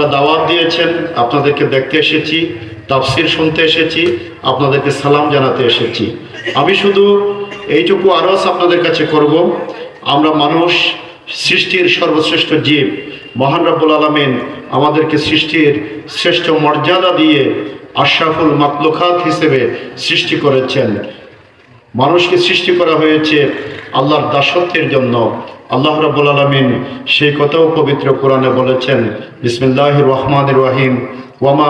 আপনারা দাওয়াত দিয়েছেন, আপনাদেরকে দেখতে এসেছি, তাফসির শুনতে এসেছি, আপনাদেরকে সালাম জানাতে এসেছি। আমি শুধু এইটুকু আরজ আপনাদের কাছে করব। আমরা মানুষ, সৃষ্টির সর্বশ্রেষ্ঠ জীব। মহান রব্বুল আলমিন আমাদেরকে সৃষ্টির শ্রেষ্ঠ মর্যাদা দিয়ে আশরাফুল মাতলুখাত হিসেবে সৃষ্টি করেছেন। মানুষকে সৃষ্টি করা হয়েছে আল্লাহর দাসত্বের জন্য। আল্লাহ রাবুল আলমিন সেই কথাও পবিত্র কোরআনে বলেছেন বিসমিল্লাহ রহমান রহিম। ওয়ামা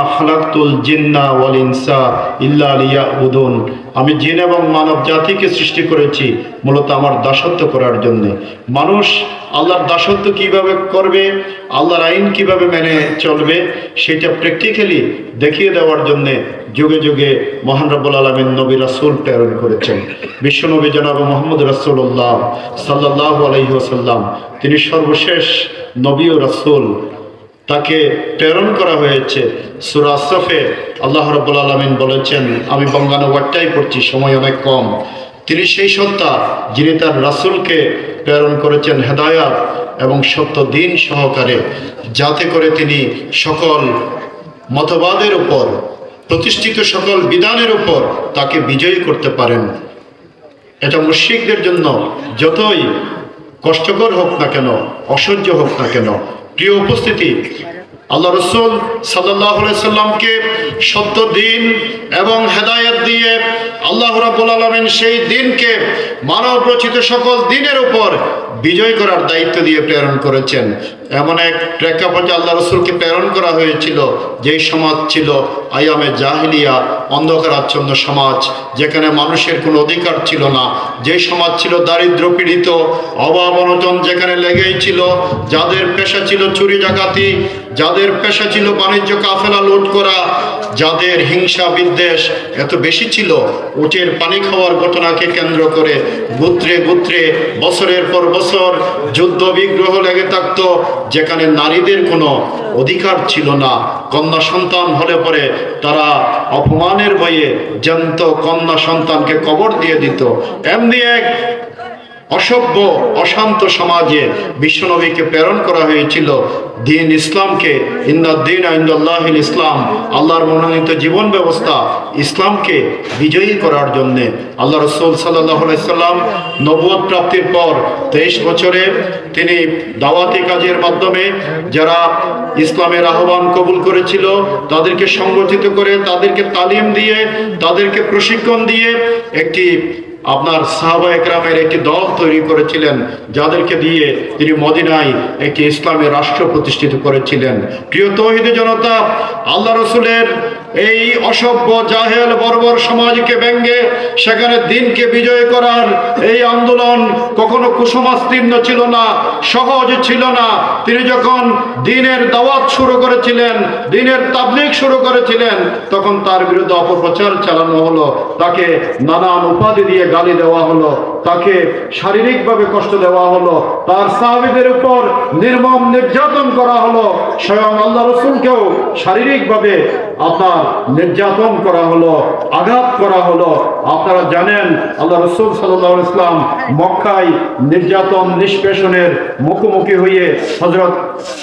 জিন্না ওয়াল ইনসা ইল্লা আলিয়া উদুন আমি জিন এবং মানব জাতিকে সৃষ্টি করেছি মূলত আমার দাসত্ব করার জন্য। মানুষ আল্লাহর দাসত্ব কীভাবে করবে, আল্লাহর আইন কীভাবে মেনে চলবে, সেটা প্র্যাকটিক্যালি দেখিয়ে দেওয়ার জন্যে যুগে যুগে মহান রব্বুল আলমিন নবী রাসুল প্রেরণ করেছেন। বিশ্বনবী জনাব মোহাম্মদ রাসুল্লাহ সাল্লাহ আলহি ওসাল্লাম তিনি সর্বশেষ নবী ও রাসুল। তাকে প্রেরণ করা হয়েছে। সুরা আসরফে আল্লাহ রব্বুল আলমিন বলেছেন, আমি বঙ্গানুবাদটাই পড়ছি, সময় অনেক কম। তিনি সেই সত্তা যিনি তার রাসুলকে প্রেরণ করেছেন হেদায়াত এবং সত্য দিন সহকারে। যাতে করে তিনি সকল মতবাদের উপর, প্রতিষ্ঠিত সকল বিধানের উপর তাকে বিজয়ী করতে পারেন। এটা মুশিকদের জন্য যতই কষ্টকর হোক না কেন, অসহ্য হোক না কেন প্রিয় উপস্থিতি, আল্লাহ রসুল সাল্লাহামকে সত্য দিন এবং হেদায়ত দিয়ে আল্লাহ রাবুল আলমিন সেই দিনকে মানব রচিত সকল দিনের উপর বিজয় করার দায়িত্ব দিয়ে প্রেরণ করেছেন। এমন এক প্রেক্ষাপটে আল্লাহ রসুলকে প্রেরণ করা হয়েছিল, যেই সমাজ ছিল আয়ামে জাহিলিয়া, অন্ধকারাচ্ছন্ন সমাজ, যেখানে মানুষের কোনো অধিকার ছিল না। যে সমাজ ছিল দারিদ্র পীড়িত, অভাব অনটন যেখানে লেগেই ছিল, যাদের পেশা ছিল চুরি ডাকাতি, যাদের পেশা ছিল বাণিজ্য কাফেলা লুট করা যাদের হিংসা বিদ্বেষ এত বেশি ছিল, উটের পানি খাওয়ার ঘটনাকে কেন্দ্র করে গুত্রে গুত্রে বছরের পর বছর যুদ্ধ বিগ্রহ লেগে থাকত, যেখানে নারীদের কোনো অধিকার ছিল না। কন্যা সন্তান হলে পরে তারা অপমানের ভয়ে জ্যান্ত কন্যা সন্তানকে কবর দিয়ে দিত। এমনি এক অসভ্য, অশান্ত সমাজে বিশ্বনবীকে প্রেরণ করা হয়েছিল। দিন ইসলামকে ইন্দিন আইন্দাল্লাহ ইসলাম, আল্লাহর মনোনীত জীবন ব্যবস্থা ইসলামকে বিজয়ী করার জন্যে। আল্লাহ রসুল সাল্লাহ সাল্লাম নবুয় প্রাপ্তির পর তেইশ বছরে তিনি দাওয়াতি কাজের মাধ্যমে যারা ইসলামের আহ্বান কবুল করেছিল, তাদেরকে সংগঠিত করে, তাদেরকে তালিম দিয়ে, তাদেরকে প্রশিক্ষণ দিয়ে একটি আপনার সাহাবা একরামের একটি দল তৈরি করেছিলেন, যাদেরকে দিয়ে তিনি মদিনায় একটি ইসলামী রাষ্ট্র প্রতিষ্ঠিত করেছিলেন। প্রিয় তহিদ জনতা, আল্লাহ রসুলের এই অসভ্য জাহেল বর্বর সমাজকে ব্যঙ্গে, সেখানে দিনকে বিজয় করার এই আন্দোলন কখনো কুসমাস্তীর্ণ ছিল না, সহজ ছিল না। তিনি যখন দিনের দাওয়াত শুরু করেছিলেন, দিনের তাবলিক শুরু করেছিলেন, তখন তার বিরুদ্ধে অপপ্রচার চালানো হলো, তাকে নানান উপাধি দিয়ে গালি দেওয়া হলো, তাকে শারীরিকভাবে কষ্ট দেওয়া হলো, তার সাহাবিদের উপর নির্মম নির্যাতন করা হলো। স্বয়ং আল্লাহ রসুলকেও শারীরিকভাবে আপনার নির্যাতন করা হলো, আঘাত করা হলো। আপনারা জানেন, আল্লাহ রসুল সাল্লাহ ইসলাম মক্কায় নির্যাতন, নিষ্পেষণের মুখোমুখি হয়ে হজরত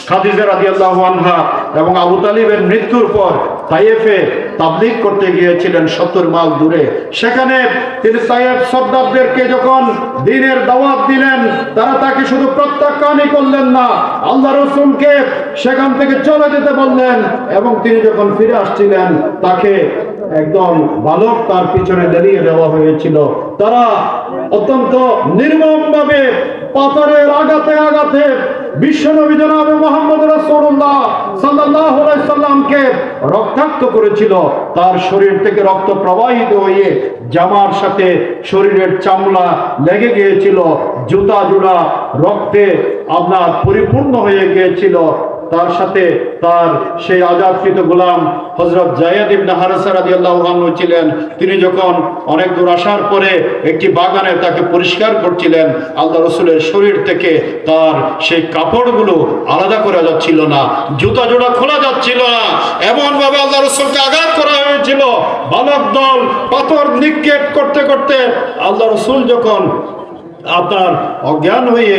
খাদিজা রাজি আল্লাহ এবং আবু তালিবের মৃত্যুর পর তাইয়েফে তাবলিক করতে গিয়েছিলেন সত্তর মাইল দূরে। সেখানে তিনি তাইয়েফ সর্দারদেরকে যখন দিনের দাওয়াত দিলেন, তারা তাকে শুধু প্রত্যাখ্যানই করলেন না, আল্লাহ রসুলকে সেখান থেকে চলে যেতে বললেন এবং তিনি যখন ফিরে আসছিলেন, তাকে একদম বালক তার পিছনে দাঁড়িয়ে দেওয়া হয়েছিল। তারা অত্যন্ত নির্মম ভাবে পাথরের আলাইহি সাল্লামকে রক্তাক্ত করেছিল। তার শরীর থেকে রক্ত প্রবাহিত হয়ে জামার সাথে শরীরের লেগে গিয়েছিল। রক্তে আপনার পরিপূর্ণ হয়ে গিয়েছিল। তার সাথে তার সেই আজাদকৃত গোলাম হজরত ইবনে রাদিয়াল্লাহু আনহু ছিলেন। তিনি যখন অনেক দূর আসার পরে একটি বাগানে তাকে পরিষ্কার করছিলেন, আল্লাহ রসুলের শরীর থেকে তার সেই কাপড়গুলো আলাদা করা যাচ্ছিল না, জুতা জোড়া খোলা যাচ্ছিল না। এমন ভাবে আল্লাহ রসুলকে আঘাত করা হয়েছিল। বালক দল পাথর নিক্ষেপ করতে করতে আল্লাহ রসুল যখন আপনার অজ্ঞান হয়ে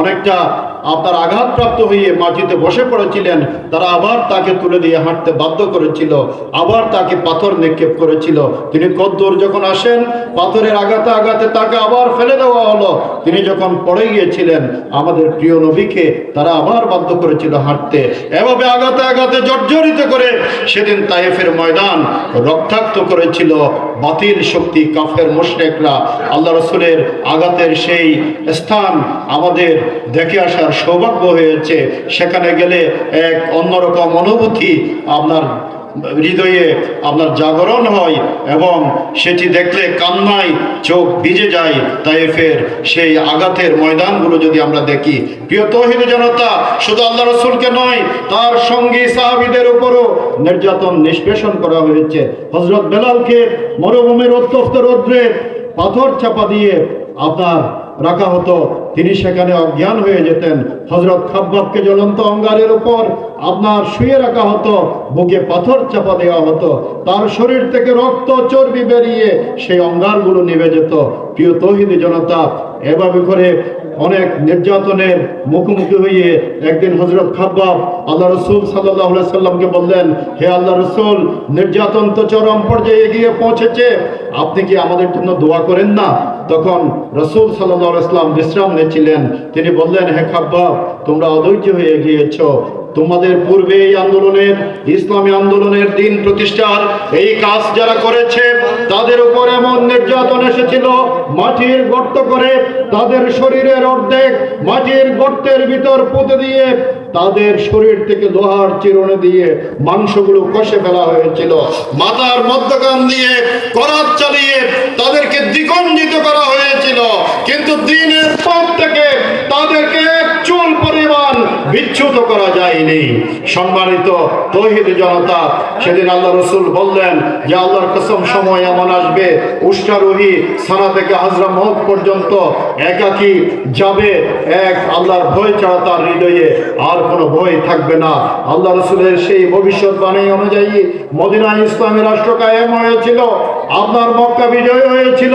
অনেকটা আপনার আঘাতপ্রাপ্ত হয়ে মাটিতে বসে পড়েছিলেন, তারা আবার তাকে তুলে দিয়ে হাঁটতে বাধ্য করেছিল, আবার তাকে পাথর নিক্ষেপ করেছিল। তিনি কদ্দুর যখন আসেন, পাথরের আঘাতে আঘাতে তাকে আবার ফেলে দেওয়া হলো। তিনি যখন পড়ে গিয়েছিলেন, আমাদের প্রিয় নবীকে তারা আবার বাধ্য করেছিল হাঁটতে। এভাবে আঘাতে আঘাতে জর্জরিত করে সেদিন তাইফের ময়দান রক্তাক্ত করেছিল। বাতিল শক্তি, কাফের মুশরেকরা আল্লাহ রসুলের আঘাতের সেই স্থান আমাদের দেখে আসার সৌভাগ্য হয়েছে। সেখানে গেলে এক অন্যরকম অনুভূতি আপনার হৃদয়ে আপনার জাগরণ হয় এবং সেটি দেখলে কান্নায় চোখ ভিজে যায়। তাই ফের সেই আঘাতের ময়দানগুলো যদি আমরা দেখি। প্রিয় তহিদ জনতা, শুধু আল্লাহ রসুলকে নয়, তার সঙ্গী সাহাবিদের উপরও নির্যাতন নিষ্পেষণ করা হয়েছে। হজরত বেলালকে মরুভূমির অত্যস্ত রৌদ্রে পাথর চাপা দিয়ে আপনার রাখা হতো। তিনি সেখানে অজ্ঞান হয়ে যেতেন। হজরত খাব্বাবকে জ্বলন্ত অঙ্গারের উপর আপনার শুয়ে রাখা হতো। বুকে পাথর চাপা দেওয়া হতো। তার শরীর থেকে রক্ত, চর্বি বেরিয়ে সেই অঙ্গারগুলো নিভে যেত। প্রিয় তহিদি জনতা, এভাবে করে অনেক নির্যাতনের মুখোমুখি হয়ে একদিন হজরত খাব্বাব আল্লাহ রসুল সাল্লাহ সাল্লামকে বললেন, হে আল্লাহ রসুল, নির্যাতন তো চরম পর্যায়ে গিয়ে পৌঁছেছে। আপনি কি আমাদের জন্য দোয়া করেন না? তখন রসুল সাল্লাহ ইসলাম বিশ্রাম নিচ্ছিলেন। তিনি বললেন, হে খাব্বাব তোমরা অধৈর্য হয়ে গিয়েছ। তোমাদের পূর্বে এই আন্দোলনের, ইসলামী আন্দোলনের দিন প্রতিষ্ঠার এই কাজ যারা করেছে, তাদের উপর এমন নির্যাতন এসেছিল, মাটির গর্ত করে তাদের শরীরের অর্ধেক মাটির গর্তের ভিতর পুঁতে দিয়ে তাদের শরীর থেকে লোহার চিরুনি দিয়ে মাংসগুলো কষে ফেলা হয়েছিল। মাথার মধ্যকান দিয়ে করাত চালিয়ে তাদেরকে দ্বিগঞ্জিত করা হয়েছিল। কিন্তু দিনের পর থেকে তাদেরকে বিচ্যুত করা যায়নি। সম্মানিত তহিদ জনতা, সেদিন আল্লাহ রসুল বললেন যে আল্লাহর কসম সময় এমন আসবে উষ্টারোহী সানা থেকে হাজরা মহৎ পর্যন্ত একাকি যাবে, এক আল্লাহর ভয় ছাড়া তার হৃদয়ে আর কোনো ভয় থাকবে না। আল্লাহ রসুলের সেই ভবিষ্যৎ ভবিষ্যৎবাণী অনুযায়ী মদিনা ইসলামী রাষ্ট্র কায়েম হয়েছিল। আপনার মক্কা বিজয় হয়েছিল।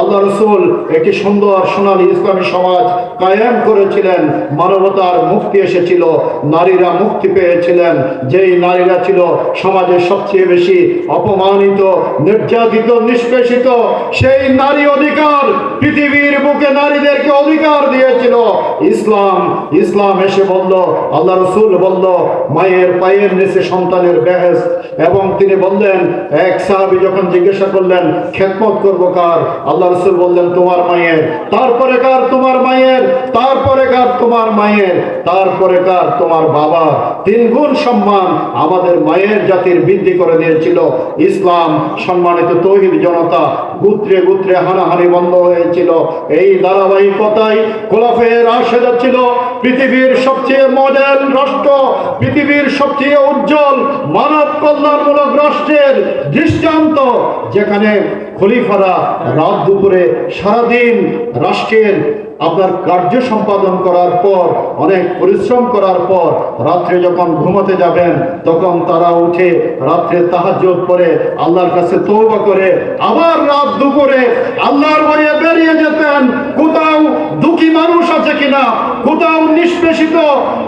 আল্লাহ রসুল একটি সুন্দর সোনালী ইসলামী সমাজ কায়েম করেছিলেন। মানবতার মুক্তি এসেছিল। নারীরা মুক্তি পেয়েছিলেন। যেই নারীরা ছিল সমাজের সবচেয়ে বেশি অপমানিত, নির্যাতিত, নিষ্পেষিত, সেই নারী অধিকার পৃথিবীর বুকে নারীদেরকে অধিকার দিয়েছিল। ইসলাম ইসলাম এসে বলল, আল্লাহ রসুল বলল, মায়ের পায়ের নিচে সন্তানের বেহেস এবং তিনি বললেন, এক সাহাবি যখন জিজ্ঞাসা করলেন খেদমত করব কার? আল্লাহ রসুল বললেন, তোমার মায়ের। তারপরে কার তোমার মায়ের? তারপরে কার তোমার মায়ের? তারপরে কার তোমার বাবা? তিন গুণ সম্মান আমাদের মায়ের জাতির বৃদ্ধি করে দিয়েছিল। ইসলাম সম্মানিত তহিদ জনতা গুত্রে গুত্রে হানাহানি বন্ধ হয়েছিল। এই ধারাবাহিকতায় খোলাফে রাশেদা ছিল পৃথিবীর সবচেয়ে মডেল রাষ্ট্র, পৃথিবীর সবচেয়ে উজ্জ্বল মানব কল্যাণমূলক রাষ্ট্রের দৃষ্টান্ত যেখানে খলিফারা রাত দুপুরে সারাদিন রাষ্ট্রের আপনার কার্য সম্পাদন করার পর, অনেক পরিশ্রম করার পর, রাত্রে যখন ঘুমাতে যাবেন, তখন তারা উঠে রাত্রে তাহাজ্জুদ করে আল্লাহর কাছে তৌবা করে, আবার রাত দুপুরে আল্লাহর বইয়ে বেরিয়ে যেতেন। কোথাও দুঃখী মানুষ আছে কিনা? কোথাও নিষ্পেষিত,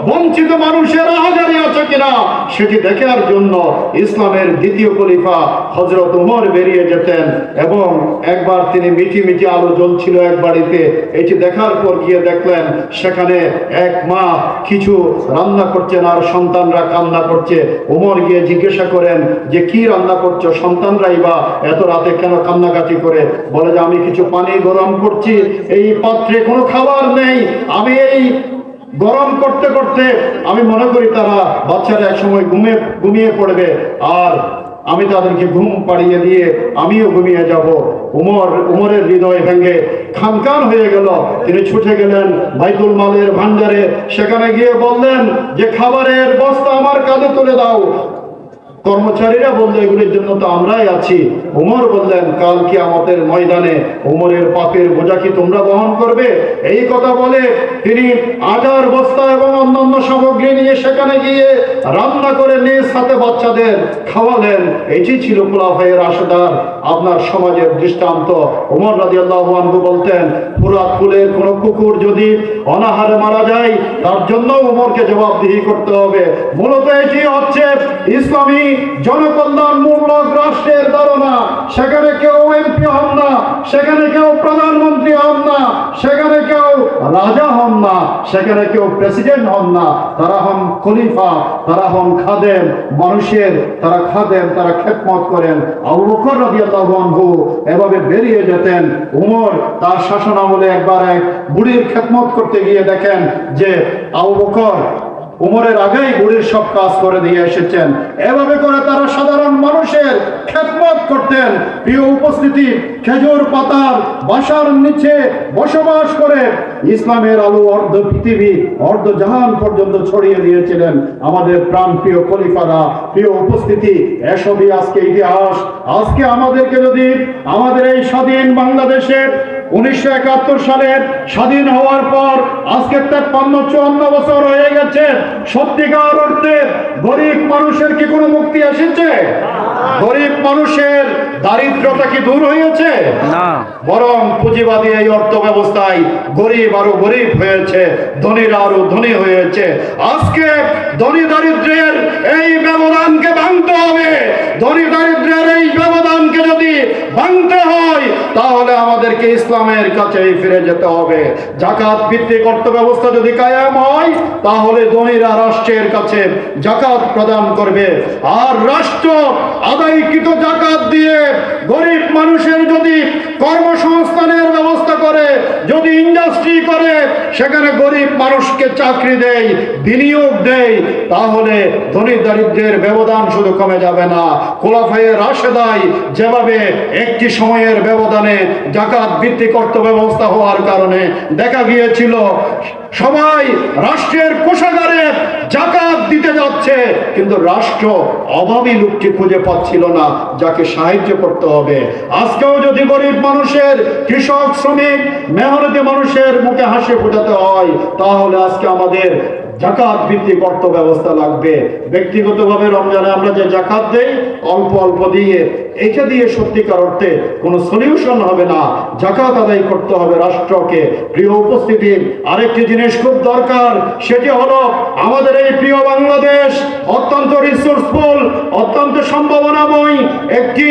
বঞ্চিত মানুষের আহাজারি আছে কিনা? সেটি দেখার জন্য ইসলামের দ্বিতীয় খলিফা হজরত উমর বেরিয়ে যেতেন। এবং একবার তিনি মিঠি মিঠি আলো জ্বলছিল এক বাড়িতে। এটি দেখার পর গিয়ে দেখলেন, সেখানে এক মা কিছু রান্না করছেন আর সন্তানরা কান্না করছে। উমর গিয়ে জিজ্ঞাসা করেন যে, কি রান্না করছ? সন্তানরাই বা এত রাতে কেন কান্নাকাটি করে? বলে যে, আমি কিছু পানি গরম করছি। এই পাত্রে কোনো খাবার নেই। আমি এই গরম করতে করতে আমি মনে করি তারা বাচ্চারা এক সময় ঘুমে, ঘুমিয়ে পড়বে। আর আমি তাদেরকে ঘুম পাড়িয়ে দিয়ে আমিও ঘুমিয়ে যাব। উমর, উমরের হৃদয় ভেঙে খানকান হয়ে গেল। তিনি ছুটে গেলেন বাইতুল মালের ভান্ডারে সেখানে গিয়ে বললেন, যে খাবারের বস্তা আমার কাঁধে তুলে দাও। কর্মচারীরা বলল, এগুলির জন্য তো আমরাই আছি। উমর বললেন, কাল কি আমাদের ময়দানে উমরের পাপের বোঝা কি তোমরা বহন করবে? এই কথা বলে তিনি আটার বস্তা এবং অন্যান্য সামগ্রী নিয়ে সেখানে গিয়ে রান্না করে নিজ হাতে বাচ্চাদের খাওয়ালেন। এটি ছিল কুলাফাইয়ের আশাদার আপনার সমাজের দৃষ্টান্ত। উমর রাজি আল্লাহ বলতেন পুরাত কুলের কোন কুকুর যদি অনাহারে মারা যায়, তার জন্য উমরকে জবাবদিহি করতে হবে। মূলত এটি হচ্ছে ইসলামী জনকল্যাণমূলক রাষ্ট্রের ধারণা। সেখানে কেউ এমপি হন না, সেখানে কেউ প্রধানমন্ত্রী হন না, সেখানে কেউ রাজা হন না, সেখানে কেউ প্রেসিডেন্ট হন না। তারা হন খলিফা, তারা হন খাদেম, মানুষের তারা খাদেম, তারা খেদমত করেন। আবু বকর রাদিয়াল্লাহু আনহু এভাবে বেরিয়ে যেতেন। উমর তার শাসন আমলে একবার এক বুড়ির খেদমত করতে গিয়ে দেখেন যে আবু বকর উমরের আগেই বুড়ির সব কাজ করে দিয়ে এসেছেন। এভাবে করে তারা সাধারণ মানুষের খেদমত করতেন। প্রিয় উপস্থিতি, খেজুর পাতার বাসার নিচে বসবাস করে ইসলামের আলো অর্ধ পৃথিবী, অর্ধ জাহান পর্যন্ত ছড়িয়ে দিয়েছিলেন আমাদের প্রাণ প্রিয় খলিফারা। প্রিয় উপস্থিতি, এসবই আজকে ইতিহাস। আজকে আমাদেরকে যদি, আমাদের এই স্বাধীন বাংলাদেশের উনিশশো একাত্তর সালের স্বাধীন হওয়ার পর আজকে তেপ্পান্ন চুয়ান্ন বছর হয়ে গেছে। সত্যিকার অর্থে গরিব মানুষের কি কোনো মুক্তি এসেছে? গরিব মানুষের দারিদ্রতা কি দূর হয়েছে? না। বরং পুঁজিবাদী এই অর্থ ব্যবস্থায় গরিব আরও গরিব হয়েছে ধনীরা আরও ধনী হয়েছে। আজকে ধনী দারিদ্র্যের এই ব্যবধানকে ভাঙতে হবে ধনী দারিদ্র্যের এই ব্যবধানকে যদি ভাঙতে হয় তাহলে আমাদেরকে ইসলামের কাছে ফিরে যেতে হবে। জাকাত ভিত্তিক অর্থ ব্যবস্থা যদি কায়েম হয়, তাহলে ধনীরা রাষ্ট্রের কাছে জাকাত প্রদান করবে। আর রাষ্ট্র আদায়কৃত জাকাত দিয়ে গরিব মানুষের যদি কর্মসংস্থানের ব্যবস্থা করে, যদি ইন্ডাস্ট্রি করে, সেখানে গরিব মানুষকে চাকরি দেয়, বিনিয়োগ দেয়, তাহলে ধনী দারিদ্রের ব্যবধান শুধু কমে যাবে না। খোলাফাইয়ের রাশেদায় যেভাবে একটি সময়ের ব্যবধানে জাকাত ভিত্তিক অর্থ ব্যবস্থা হওয়ার কারণে দেখা গিয়েছিল, সবাই রাষ্ট্রের কোষাগারে জাকাত দিতে যাচ্ছে, কিন্তু রাষ্ট্র অভাবী লোকটি খুঁজে পাচ্ছিল না, যাকে সাহায্য করতে হবে। আজকেও যদি গরিব মানুষের, কৃষক, শ্রমিক, মেহনতি মানুষের মুখে হাসি ফোটাতে হয়, তাহলে আজকে আমাদের জাকাত ভিত্তিক অর্থ ব্যবস্থা লাগবে। ব্যক্তিগতভাবে রমজানে আমরা যে জাকাত দেই, অল্প অল্প দিয়ে এটা দিয়ে সত্যিকার অর্থে কোনো সলিউশন হবে না। জাকাত আদায় করতে হবে রাষ্ট্রকে। প্রিয় উপস্থিতি আরেকটি জিনিস খুব দরকার, সেটি হলো আমাদের এই প্রিয় বাংলাদেশ অত্যন্ত রিসোর্সফুল অত্যন্ত সম্ভাবনাময় একটি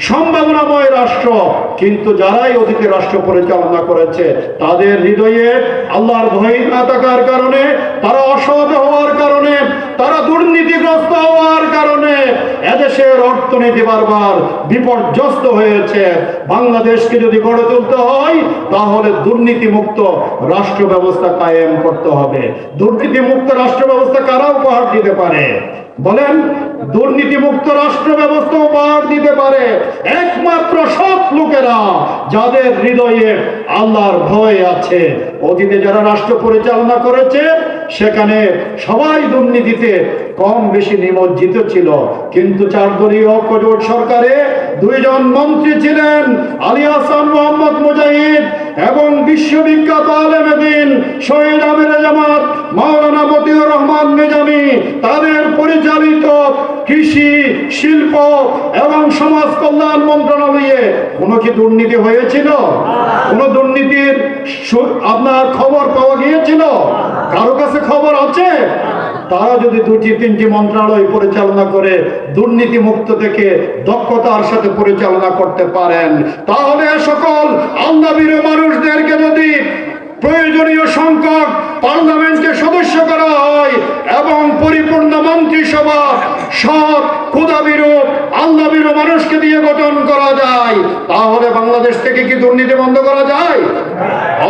সম্ভাবনাময় রাষ্ট্র। কিন্তু যারাই অতীতে রাষ্ট্র পরিচালনা করেছে, তাদের হৃদয়ে আল্লাহর ভয় না থাকার কারণে, তারা অসৎ হওয়ার কারণে, তারা দুর্নীতিগ্রস্ত হওয়ার কারণে এদেশের অর্থনীতি বারবার বিপর্যস্ত হয়েছে। বাংলাদেশকে যদি গড়ে তুলতে হয়, তাহলে দুর্নীতিমুক্ত রাষ্ট্র ব্যবস্থা কায়েম করতে হবে। দুর্নীতিমুক্ত রাষ্ট্র ব্যবস্থা কারা উপহার দিতে পারে? বলেন, দুর্নীতিমুক্ত রাষ্ট্র ব্যবস্থা উপহার দিতে পারে একমাত্র সৎ লোকেরা যাদের হৃদয়ে আল্লাহর ভয় আছে। অতীতে যারা রাষ্ট্র পরিচালনা করেছে, সেখানে সবাই দুর্নীতিতে কম বেশি নিমজ্জিত ছিল। কিন্তু চার দলীয় ঐক্যজোট সরকারে দুইজন মন্ত্রী ছিলেন, আলী হাসান, মোহাম্মদ মুজাহিদ। এবং বিশ্ববিখ্যাত আলেম দিন শহীদ আমির জামাত, মাওলানা মতিউর রহমান নিজামী, তাদের পরিচালিত কৃষি, শিল্প এবং সমাজ কল্যাণ মন্ত্রণালয়ে কোনো কি দুর্নীতি হয়েছিল? কোনো দুর্নীতির আপনার খবর পাওয়া গিয়েছিল? কারও কাছে খবর আছে? তারা যদি দুটি তিনটি মন্ত্রণালয় পরিচালনা করে দুর্নীতি মুক্ত থেকে দক্ষতার সাথে পরিচালনা করতে পারেন, তাহলে সকল আন্দাবির মানুষদেরকে যদি প্রয়োজনীয় সংখ্যক পার্লামেন্টে সদস্য করা হয় এবং পরিপূর্ণ মন্ত্রিসভা আল্লাবিরূপ মানুষকে দিয়ে গঠন করা যায়। তাহলে বাংলাদেশ থেকে কি দুর্নীতি বন্ধ করা যায়?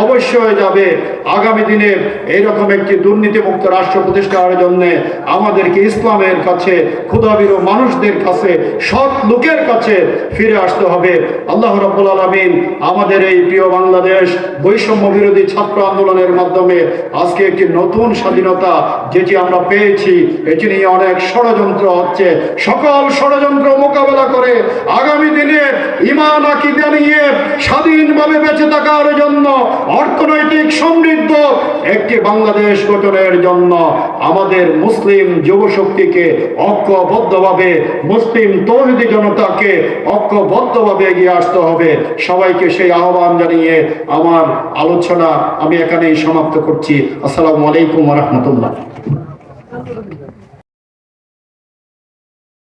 অবশ্যই যাবে। আগামী দিনে এইরকম একটি দুর্নীতিমুক্ত রাষ্ট্র জন্য আমাদেরকে ইসলামের কাছে ক্ষুদাবির মানুষদের কাছে, সৎ লোকের কাছে ফিরে আসতে হবে। আল্লাহ রব্বুল আলমিন আমাদের এই প্রিয় বাংলাদেশ বৈষম্য বিরোধী ছাত্র আন্দোলনের মাধ্যমে আজকে একটি নতুন স্বাধীনতা যেটি আমরা পেয়েছি, এটি নিয়ে অনেক ষড়যন্ত্র হচ্ছে। সকল ষড়যন্ত্র মোকাবেলা করে আগামী দিনে ইমান আকিদা নিয়ে স্বাধীনভাবে বেঁচে থাকার জন্য অর্থনৈতিক সমৃদ্ধ একটি বাংলাদেশ গঠনের জন্য আমাদের মুসলিম যুবশক্তিকে ঐক্যবদ্ধভাবে, মুসলিম তৌহিদি জনতাকে ঐক্যবদ্ধভাবে এগিয়ে আসতে হবে। সবাইকে সেই আহ্বান জানিয়ে আমার আলোচনা আমি এখানেই সমাপ্ত করছি। আসসালামু আলাইকুম রহমতুল্লাহ।